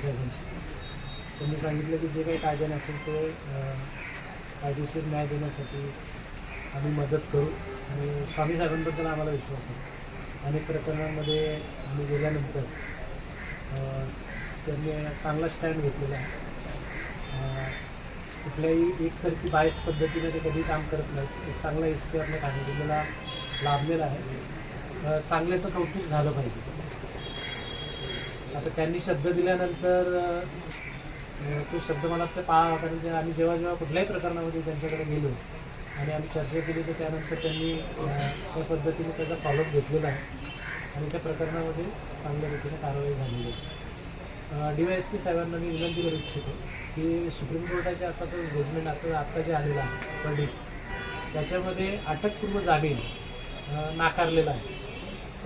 साहेबांची त्यांनी सांगितलं की जे काही कायद्याने असेल ते कायदेशीर न्याय देण्यासाठी आम्ही मदत करू. आणि स्वामी साहेबांबद्दल आम्हाला विश्वास आहे. अनेक प्रकरणांमध्ये आम्ही गेल्यानंतर त्यांनी चांगला स्टँड घेतलेला आहे. अं, कुठल्याही एकतर्फी बायस पद्धतीने ते कधी काम करत नाहीत. एक चांगला एस पी आपल्या ठाणे जिल्ह्याला लाभलेला आहे. चांगल्याचं कौतुक झालं पाहिजे. आता त्यांनी शब्द दिल्यानंतर तो शब्द मला वाटतं पाळा कारण जे आम्ही जेव्हा जेव्हा कुठल्याही प्रकरणामध्ये त्यांच्याकडे गेलो आणि आम्ही चर्चा केली तर त्यानंतर त्यांनी त्या पद्धतीने त्याचा फॉलोअप घेतलेला आहे. आणि त्या प्रकरणामध्ये चांगल्या रीतीने कारवाई झालेली आहे. डी वाय एस पी साहेबांना मी विनंती करू इच्छितो की सुप्रीम कोर्टाचे आताचं जजमेंट आता आत्ता जे आलेलं आहे पंडित त्याच्यामध्ये अटकपूर्व जामीन नाकारलेला आहे.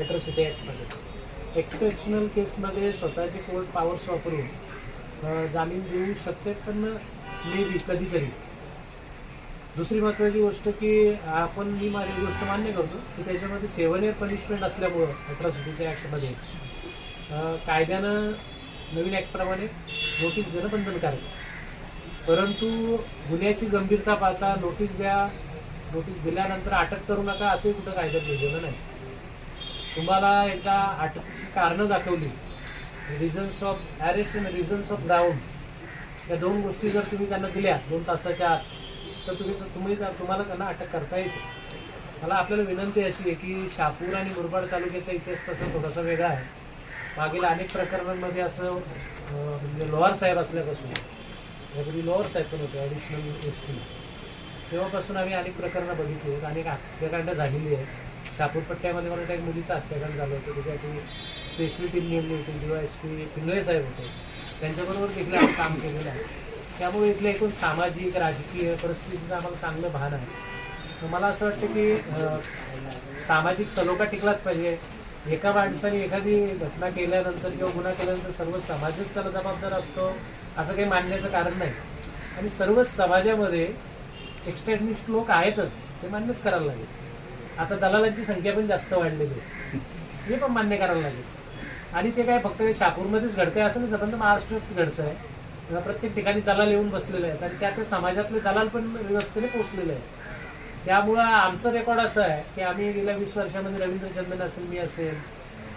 एट्रॉसिटी ॲक्टमध्ये एक्सेप्शनल केसमध्ये स्वतःचे कोर्ट पॉवर्स वापरून जामीन देऊ शकते पण मे बी कधीतरी दुसरी महत्त्वाची गोष्ट की आपण मी माझी गोष्ट मान्य करतो की त्याच्यामध्ये सेवन इयर पनिशमेंट असल्यामुळं अट्रॉसिटीच्या ॲक्टमध्ये. कायद्यानं नवीन ॲक्टप्रमाणे नोटीस देणं बंधनकारक. परंतु गुन्ह्याची गंभीरता पाहता नोटीस द्या नोटीस दिल्यानंतर अटक करू नका असंही कुठं कायद्यात लिहिलेलं नाही. तुम्हाला एकदा अटकेची कारणं दाखवली. रिझन्स ऑफ अरेस्ट आणि रिझन्स ऑफ ग्राउंड या दोन गोष्टी जर तुम्ही त्यांना दिल्या दोन तासाच्या आत तर तुम्ही तुम्ही तुम्हाला त्यांना अटक करता येते. मला आपल्याला विनंती अशी आहे की शहापूर आणि मुरबाड तालुक्याचा इतिहास तसा थोडासा वेगळा आहे. मागील अनेक प्रकरणांमध्ये असं म्हणजे लोहार साहेब असल्यापासून यापूर्वी लोअर साहेब पण होते ॲडिशनल एस पी तेव्हापासून आम्ही अनेक प्रकरणं बघितली आहेत अनेक हत्याकांड झालेली आहे शापूरपट्ट्यामध्ये मला त्या मुलीचं हत्याकांड झालं होतं. त्याच्यासाठी स्पेशली टीम नेमली होती जेव्हा एस पी पिंगळे साहेब होते त्यांच्याबरोबर देखील आम्ही काम केलेलं आहे. त्यामुळे इथलं एकूण सामाजिक राजकीय परिस्थितीचं आम्हाला चांगलं भान आहे. तर मला असं वाटतं की सामाजिक सलोखा टिकलाच पाहिजे. एका माणसाने एखादी घटना केल्यानंतर किंवा गुन्हा केल्यानंतर सर्व समाजच त्याला जबाबदार असतो असं काही मानण्याचं कारण नाही. आणि सर्व समाजामध्ये एक्स्ट्रॅमिस्ट लोक आहेतच ते मान्यच करायला लागेल. आता दलालांची संख्या पण जास्त वाढलेली आहे. हे पण मान्य करायला लागेल. आणि ते काय फक्त शापूरमध्येच घडतंय असं नाही स्वतंत्र महाराष्ट्रात घडतंय. प्रत्येक ठिकाणी दलाल येऊन बसलेले आहेत. आणि त्यात समाजातले दलाल पण व्यवस्थेने पोचलेले आहेत. त्यामुळं आमचं रेकॉर्ड असं आहे की आम्ही गेल्या वीस वर्षामध्ये रवींद्र चंदन असेल मी असेल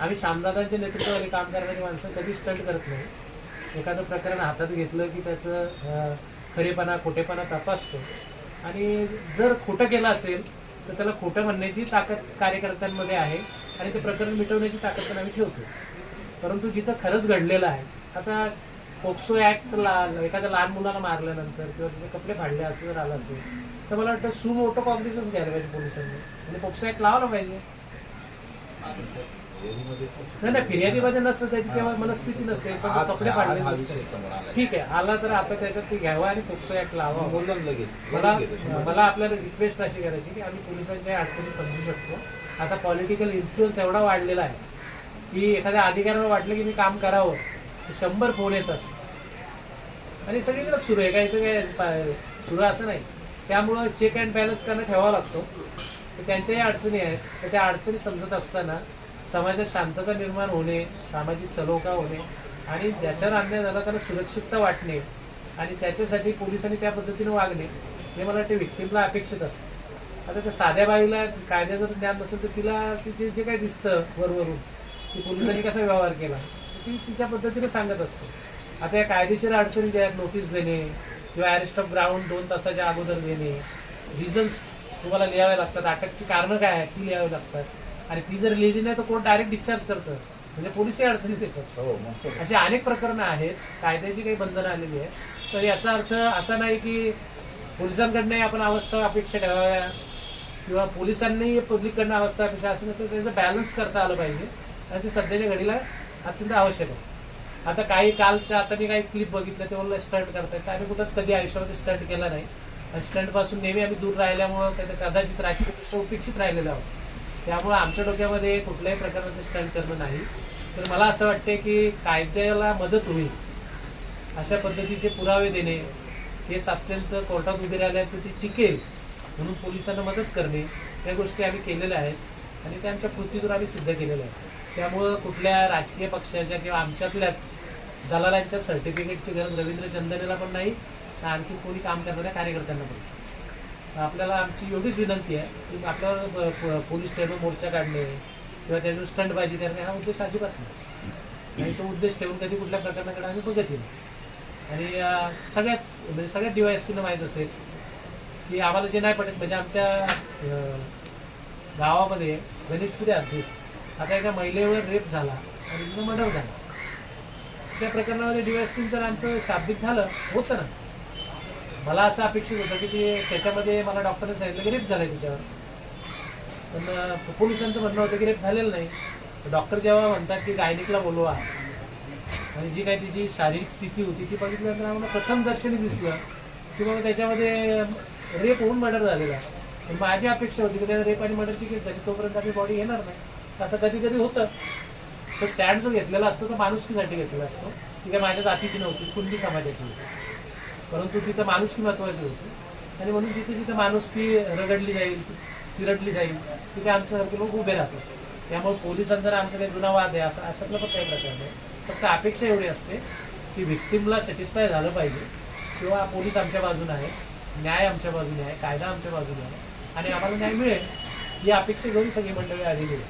आम्ही श्यामदादांच्या नेतृत्वाखाली काम करणारी माणसं कधी स्टंट करत नाही. एखादं प्रकरण हातात घेतलं की त्याचं खरेपणा खोटेपणा तपासतो. आणि जर खोटं केलं असेल तर त्याला खोटं म्हणण्याची ताकद कार्यकर्त्यांमध्ये आहे आणि ते प्रकरण मिटवण्याची ताकद पण आम्ही ठेवतो. परंतु जिथं खरंच घडलेलं आहे आता पोक्सो ॲक्ट ला एखाद्या लहान मुलाला मारल्यानंतर किंवा तिथे कपडे फाडले असं जर आलं असेल तर मला वाटतं सुमोटो मोठं कॉग्निसच घ्यायला पाहिजे पोलिसांनी. म्हणजे पोक्सो ऍक्ट लावला पाहिजे. नाही नाही फिर्यादीमध्ये नसतं त्याची तेव्हा मनस्थिती नसेल पण तो कपडे हा नसते ठीक आहे आला तर आता त्याच्यात ते घ्यावा आणि पोक्सो ॲक्ट लावा. बोललो ना लगेच. मला. मला आपल्याला रिक्वेस्ट अशी करायची की आम्ही पोलिसांच्या अडचणी समजू शकतो. आता पॉलिटिकल इन्फ्लुअन्स एवढा वाढलेला आहे की एखाद्या अधिकाऱ्याला वाटलं की मी काम करावं शंभर फोन येतात. आणि सगळीकडे सुरू आहे काही तर काय सुरू असं नाही. त्यामुळं चेक अँड बॅलन्स त्यांना ठेवावा लागतो. तर त्यांच्याही अडचणी आहेत. तर त्या अडचणी समजत असताना समाजात शांतता निर्माण होणे सामाजिक सलोखा होणे आणि ज्याच्यावर अन्याय झाला त्याला सुरक्षितता वाटणे आणि त्याच्यासाठी पोलिसांनी त्या पद्धतीने वागणे हे मला वाटते व्यक्तीला अपेक्षित असतं. आता त्या साध्या बाईला कायद्याचं ज्ञान नसेल तर तिला तिचे जे काही दिसतं वरवरून की पोलिसांनी कसा व्यवहार केला ती तिच्या पद्धतीने सांगत असते. आता या कायदेशीर अडचणी ज्या आहेत नोटीस देणे किंवा अरेस्ट ऑफ ग्राउंड दोन तासाच्या अगोदर देणे रिझन्स तुम्हाला लिहावे लागतात अटकची कारणं काय आहेत ती लिहावी लागतात. आणि ती जर लिहिली नाही तर कोण डायरेक्ट डिस्चार्ज करतं? म्हणजे पोलिसही अडचणीत येतात हो. अशी अनेक प्रकरणं आहेत. कायद्याची काही बंधनं आलेली आहेत. तर याचा अर्थ असा नाही की पोलिसांकडनंही आपण अवस्था अपेक्षा ठेवाव्या किंवा पोलिसांनी पब्लिककडनं अवस्था अपेक्षा असं नाही तर त्याचं बॅलन्स करता आलं पाहिजे. आणि ते सध्याच्या घडीला अत्यंत आवश्यक आहे. आता काही कालच्या आता मी काही क्लिप बघितलं तेव्हा स्टंट करतायत. तर आम्ही कुठंच कधी आयुष्यामध्ये स्टंट केला नाही. आणि स्टंटपासून नेहमी आम्ही दूर राहिल्यामुळं कदाचित राजकीय उपेक्षित राहिलेलो आहोत. त्यामुळं आमच्या डोक्यामध्ये कुठल्याही प्रकारचं स्टंट करणं नाही तर मला असं वाटते की कायद्याला मदत होईल अशा पद्धतीचे पुरावे देणे केस अत्यंत कोर्टात उभे राहिले तर ती टिकेल म्हणून पोलिसांना मदत करणे या गोष्टी आम्ही केलेल्या आहेत आणि त्या आमच्या कृतीतून आम्ही सिद्ध केलेल्या आहेत त्यामुळं कुठल्या राजकीय पक्षाच्या किंवा आमच्यातल्याच दलालांच्या सर्टिफिकेटची गरज रवींद्र चंदनेला पण नाही तर आणखी कोणी काम करणाऱ्या कार्यकर्त्यांना पण नाही. आपल्याला आमची एवढीच विनंती आहे की आपल्याला प- पोलीस स्टेशन मोर्चा काढणे किंवा त्याच्यावर स्टंटबाजी करणे हा उद्देश अजिबात नाही. आणि तो उद्देश ठेवून कधी कुठल्या प्रकरणाकडे आम्ही बघत येईल आणि सगळ्याच म्हणजे सगळ्यात डी वाय पीनं माहीत असेल की आम्हाला जे नाही पडत म्हणजे आमच्या गावामध्ये गणेशपुरी अध्यक्ष आता एका महिलेवर रेप झाला आणि मर्डर झाला. त्या प्रकरणामध्ये डी जर आमचं शाब्दिक झालं होतं ना. मला असं अपेक्षित होतं की ते त्याच्यामध्ये मला डॉक्टरने सांगितलं की रेप झालाय तिच्यावर. पण पोलिसांचं म्हणणं होतं की रेप झालेलं नाही. डॉक्टर जेव्हा म्हणतात की गायनिकला बोलवा आणि जी काही तिची शारीरिक स्थिती होती ती बघितल्यानंतर आम्हाला प्रथम दर्शनी दिसलं की बाबा त्याच्यामध्ये रेप होऊन मर्डर झालेला आहे. पण माझी अपेक्षा होती की त्या रेप आणि मर्डरची केस झाली तोपर्यंत आम्ही बॉडी येणार नाही. असं कधी कधी होतं. तर स्टँड जो घेतलेला असतो तो माणुसकीसाठी घेतलेला असतो. ती काय माझ्या जातीची नव्हती कुणबी समाजाची होती. परंतु तिथं माणुसकी महत्वाची होती. आणि म्हणून जिथे जिथे माणुसकी रगडली जाईल चिरडली जाईल तिथे आमच्यासारखे लोक उभे राहतात. त्यामुळे पोलिसांचा आमचा काही जुना वाद आहे असं अशातला पण काही प्रकार नाही. फक्त अपेक्षा एवढी असते की व्हिक्टीमला सॅटिस्फाय झालं पाहिजे. किंवा पोलीस आमच्या बाजूने आहे न्याय आमच्या बाजूने आहे कायदा आमच्या बाजूने आहे. आणि आम्हाला न्याय मिळेल ही अपेक्षा घेऊन सगळी मंडळी आलेली आहे.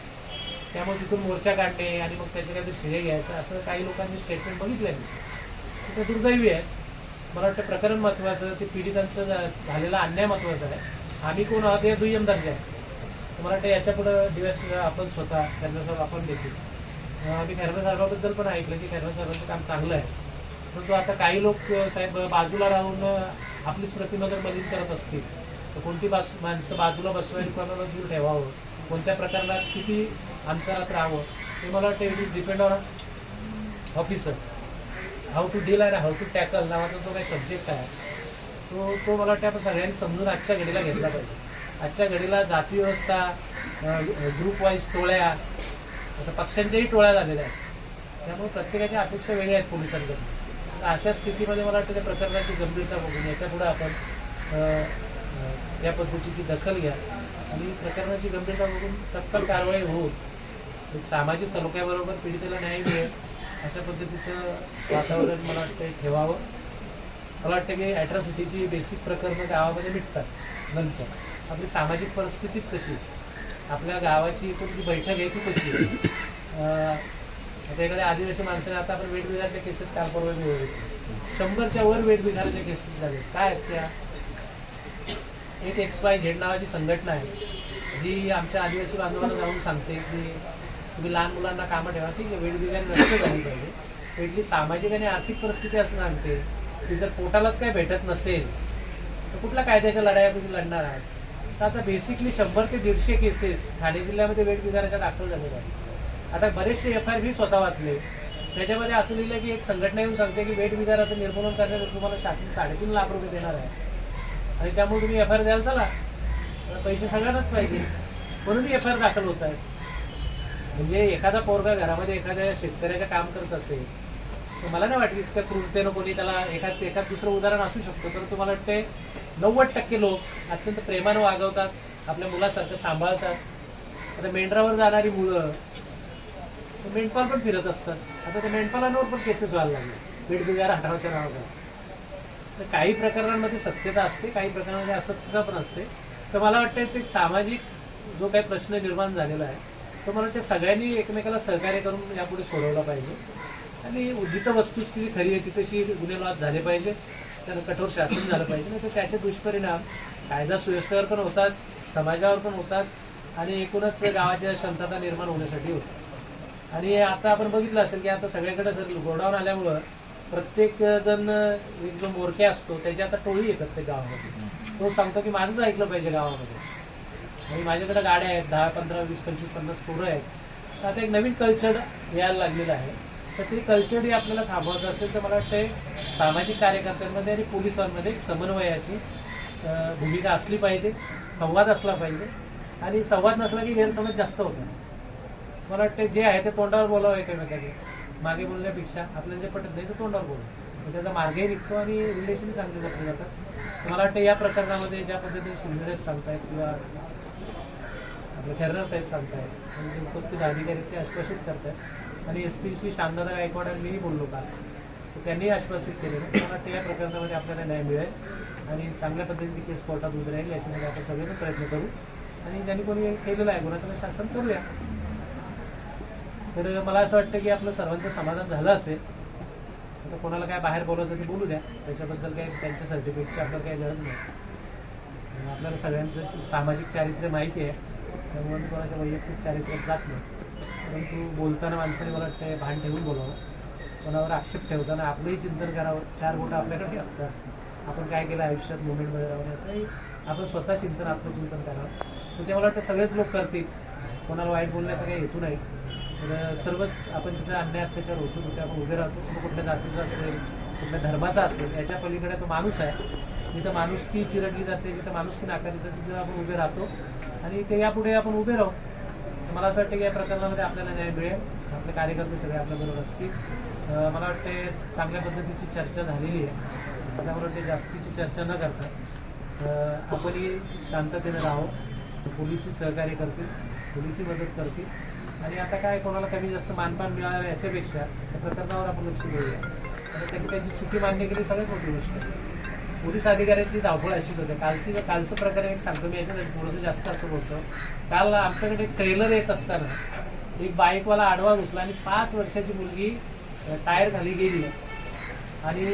त्यामुळे तिथून मोर्चा काढणे आणि मग त्याचे काहीतरी श्रेय घ्यायचं असं काही लोकांनी स्टेटमेंट बघितलं आहे ते दुर्दैवी आहे. मला वाटतं प्रकरण महत्त्वाचं ते पीडितांचं झा- झालेला अन्याय महत्त्वाचा आहे. आम्ही कोण आहोत हे दुय्यम दर्जा आहे. तर मला वाटतं याच्या पुढं दिवस आपण स्वतः त्यांना साहेब आपण देखील. आम्ही खैरवा साहेबाबद्दल पण ऐकलं की खैरवा साहेबांचं काम चांगलं आहे. परंतु आता काही लोक साहेब बाजूला राहून आपलीच प्रतिमा जर मलिन करत असतील तर कोणती बास माणसं बाजूला बसवायला कोणाला दूर ठेवावं? कोणत्या प्रकारला किती अंतरात राहावं? हे मला वाटतं it is depend on officer how to deal and how to tackle नावाचा जो काही सब्जेक्ट आहे तो तो मला वाटतं आपण सगळ्यांनी समजून आजच्या घडीला घेतला पाहिजे. आजच्या घडीला जाती व्यवस्था ग्रुप वाईज टोळ्या आता पक्षांच्याही टोळ्या झालेल्या आहेत. त्यामुळे प्रत्येकाच्या अपेक्षा वेगळ्या आहेत पोलिसांकडे तर अशा स्थितीमध्ये मला वाटतं त्या प्रकरणाची गंभीरता बघून याच्यापुढे आपण या पद्धतीची दखल घ्या. आणि प्रकरणाची गंभीरता बघून तत्काळ कारवाई होऊन सामाजिक सलोख्याबरोबर पीडितेला न्याय मिळेल. अशा पद्धतीचं वातावरण मला वाटतं ठेवावं. मला वाटतं की ॲट्रॉसिटीची बेसिक प्रकरणं गावामध्ये भेटतात नंतर. आपली सामाजिक परिस्थितीत कशी आपल्या गावाची कोणती बैठक आहे ती कशी आता एखाद्या आदिवासी माणसाने आता आपण वेठबिगारच्या केसेस काल परवा मिळवले. शंभरच्या वर वेठबिगारच्या केसेस झाले. काय आहेत त्या? एक एक्स वाय झेड नावाची संघटना आहे. जी आमच्या आदिवासी बांधवांना जाऊन सांगते की तुम्ही लहान मुलांना कामं ठेवा. ठीक आहे वेठबिगारी नष्ट झाली पाहिजे. वेगळी सामाजिक आणि आर्थिक परिस्थिती असं सांगते की जर पोटालाच काही भेटत नसेल तर कुठल्या कायद्याच्या लढाया तुम्ही लढणार आहात? तर आता बेसिकली शंभर ते दीडशे केसेस ठाणे जिल्ह्यामध्ये वेठबिगाराच्या दाखल झालेल्या आहेत. आता बरेचसे एफ आय आर मी स्वतः वाचले. त्याच्यामध्ये असं लिहिलं की एक संघटना येऊन सांगते की वेट वेठबिगाराचं निर्मूलन करण्यासाठी तुम्हाला शासन साडेतीन लाख रुपये देणार आहे. आणि त्यामुळे तुम्ही एफ आय आर द्याल चला. पैसे सगळ्यांनाच पाहिजे. म्हणून एफ आय आर दाखल होत आहेत म्हणजे एखादा पोरगा घरामध्ये एखाद्या शेतकऱ्याचं काम करत असेल तर मला नाही वाटत त्या क्रूरतेनं कोणी त्याला एखाद एखाद दुसरं उदाहरण असू शकतं? तर तुम्हाला वाटते नव्वद टक्के लोक अत्यंत प्रेमानं वागवतात आपल्या मुलासारखं सांभाळतात. आता मेंढरावर जाणारी मुलं तर मेंढपाल पण फिरत असतात. आता त्या मेंढपालांवर पण केसेस व्हायला लागले. बेडबिगार हटावच्या नावावर तर काही प्रकरणांमध्ये सत्यता असते काही प्रकरणांमध्ये असत्यता पण असते. तर मला वाटतं ते सामाजिक जो काही प्रश्न निर्माण झालेला आहे तर मला वाटतं सगळ्यांनी एकमेकाला सहकार्य करून यापुढे सोडवला पाहिजे. आणि जिथं वस्तुस्थिती खरी आहे तिथेशी गुन्हेगार झाले पाहिजे. त्याला कठोर शासन झालं पाहिजे. नाही तर त्याचे दुष्परिणाम कायदा सुव्यवस्थेवर पण होतात समाजावर पण होतात आणि एकूणच गावाच्या शांतता निर्माण होण्यासाठी होतात आणि आता आपण बघितलं असेल की आता सगळ्याकडे सर गोडाऊन आल्यामुळं प्रत्येक जण एक जो मोरके असतो त्याची आता टोळी येतात ते गावामध्ये. तो सांगतो की माझंच ऐकलं पाहिजे गावामध्ये. आणि माझ्याकडे गाड्या आहेत दहा पंधरा वीस पंचवीस पन्नास पोरं आहेत. तर आता एक नवीन कल्चर यायला लागलेलं आहे. तर ते कल्चर ही आपल्याला थांबवायचं असेल तर मला वाटतं सामाजिक कार्यकर्त्यांमध्ये आणि पोलिसांमध्ये एक समन्वयाची भूमिका असली पाहिजे संवाद असला पाहिजे. आणि संवाद नसला की गैरसमज जास्त होतो. मला वाटतं जे आहे ते तोंडावर बोलावं एकमेकाने. मागे बोलण्यापेक्षा आपल्याला जे पटत नाही ते तोंडावर बोलू त्याचा मार्गही निघतो आणि रिलेशन चांगले जपले जातात. तर मला वाटतं या प्रकरणामध्ये ज्या पद्धतीने शिंदे सांगतायत किंवा आपले साहेब सांगतायत आणि ते म्हणजे उपस्थित अधिकारी ते आश्वासित करतायत आणि एस पी श्री शांतादा गायकवाड आणि मीही बोललो काल. तर त्यांनी आश्वासित केलेलं आहे. मला वाटतं या प्रकरणामध्ये आपल्याला न्याय मिळेल. आणि चांगल्या पद्धतीने केस कोर्टात उभी राहील याच्यासाठी आपण सगळेजण प्रयत्न करू. आणि ज्यांनी कोणी केलेलं आहे गुन्हा त्याला शासन करूया तर मला असं वाटतं की आपलं सर्वांचं समाधान झालं असेल. आता कोणाला काय बाहेर बोलायचं ते बोलू द्या. त्याच्याबद्दल काही त्यांच्या सर्टिफिकेटची आपल्याला काही गरज नाही. आपल्याला सगळ्यांचं सामाजिक चारित्र्य माहिती आहे. त्यामुळे मी कोणाच्या वैयक्तिक चारित्र्यात जात नाही. परंतु बोलताना माणसाने मला वाटतं भान ठेवून बोलावं. कोणावर आक्षेप ठेवताना आपलंही चिंतन करावं. चार बोटं आपल्याकडे असतात. आपण काय केलं आयुष्यात मुवमेंटमध्ये राहून याचंही आपण स्वतः चिंतन आत्मचिंतन करावं. तर ते मला वाटतं सगळेच लोक करतील. कोणाला वाईट बोलण्याचा काही हेतू नाही. तर सर्वच आपण जिथे अन्याय अत्याचार होतो तिथे आपण उभे राहतो. तो कुठल्या जातीचा असेल कुठल्या धर्माचा असेल याच्या पलीकडे तो माणूस आहे. जिथं माणुसकी चिरडली जाते जिथं माणुसकी नाकारली जाते तिथं आपण उभे राहतो. आणि ते यापुढे आपण उभे राहू. मला असं वाटतं की या प्रकरणामध्ये आपल्याला न्याय मिळेल. आपले कार्यकर्ते सगळे आपल्याबरोबर असतील. मला वाटते चांगल्या पद्धतीची चर्चा झालेली आहे. त्यामुळे ते जास्तीची चर्चा न करता आपणही शांततेने राहावं. पोलिसही सहकार्य करतील पोलिसही मदत करतील. आणि आता काय कोणाला कमी जास्त मानपान मिळालं याच्यापेक्षा त्या प्रकरणावर आपण लक्ष देऊया. आणि त्यांनी त्यांची चुकी मान्य केली सगळ्यात मोठी गोष्ट आहे. पोलीस अधिकाऱ्यांची धावपळ अशीच होते. कालची कालचं प्रकरण एक सांगतो मी याच्यासाठी थोडंसं जास्त असं बोलतो. काल आमच्याकडे ट्रेलर येत असताना एक बाईकवाला आडवा घुसला आणि पाच वर्षाची मुलगी टायर खाली गेली. आणि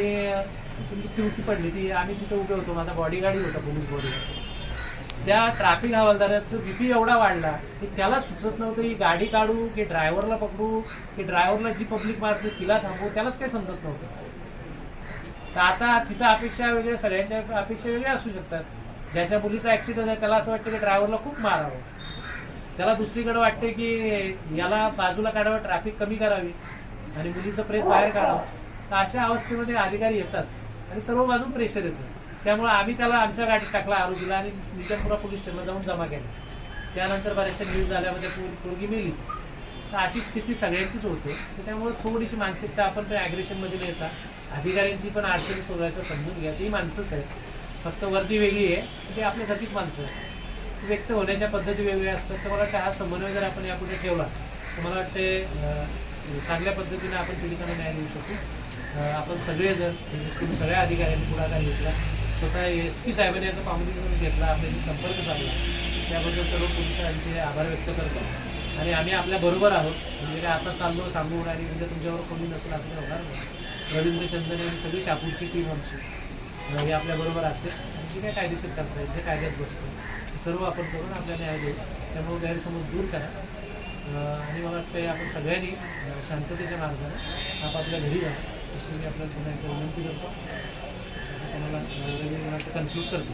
तुमची ती पडली. ती आम्ही तिथे उभे होतो. माझा बॉडीगार्डही होता पोलीस बॉडीगार्ड त्या ट्रॅफिक हवालदाराचं बीपी एवढा वाढला की त्याला सुचत नव्हतं ही गाडी काढू की ड्रायव्हरला पकडू? की ड्रायव्हरला जी पब्लिक मारते तिला थांबवू? त्यालाच काही समजत नव्हतं. तर आता तिथं अपेक्षा वेगळ्या सगळ्यांच्या अपेक्षा वेगळ्या असू शकतात. ज्याच्या मुलीचा ऍक्सिडेंट आहे त्याला असं वाटतं की ड्रायव्हरला खूप मारावं. त्याला दुसरीकडे वाटते की याला बाजूला काढावं ट्रॅफिक कमी करावी आणि मुलीचं प्रेत बाहेर काढावं. तर अशा अवस्थेमध्ये अधिकारी येतात आणि सर्व बाजून प्रेशर येतं. त्यामुळे आम्ही त्याला आमच्या गाडीत टाकला आरोपीला आणि निजामपुरा पोलीस स्टेशनला जाऊन जमा केला. त्यानंतर बऱ्याचशा न्यूज आल्यामध्ये पोर- पोरगी मेली. तर अशी स्थिती सगळ्यांचीच होते. त्यामुळे थोडीशी मानसिकता आपण त्या ॲग्रेशनमध्ये येतात येता अधिकाऱ्यांची पण अडचणी सोडवायचं समजून घ्या. ती माणसंच आहे फक्त वर्दी वेगळी आहे. ते आपल्यासाठीच माणसं आहेत. व्यक्त होण्याच्या पद्धती वेगळ्या असतात. तर मला वाटतं हा समन्वय जर आपण यापुढे ठेवला तर मला वाटते चांगल्या पद्धतीने आपण पीडितांना न्याय देऊ शकतो आपण सगळेजण म्हणजे सगळ्या अधिकाऱ्यांनी पुढाकार घेतला. स्वतः एस पी साहेबांनी याचा पाहुणी घेतला. आपल्याशी संपर्क साधला. त्याबद्दल सर्व पोलिसांचे आभार व्यक्त करतो. आणि आम्ही आपल्या बरोबर आहोत. म्हणजे काय आता चाललो सांगून आणि म्हणजे तुमच्यावर कोणी नसेल असं काही होणार नाही. रवींद्र चंदन आणि सगळी शापूरची टीम आमची. हे आपल्या बरोबर असते. आणि काय कायदेशीर करता येईल ते कायद्यात बसतं सर्व आपण करून आपल्याला न्याय देऊ. त्यामुळे गैरसमज दूर करा. आणि मला वाटतं आपण सगळ्यांनी शांततेच्या मार्गाने आपापल्या घरी जा अशी मी आपल्याला पुन्हा एकदा विनंती करतो. तुम्हाला कन्क्लूड करतो.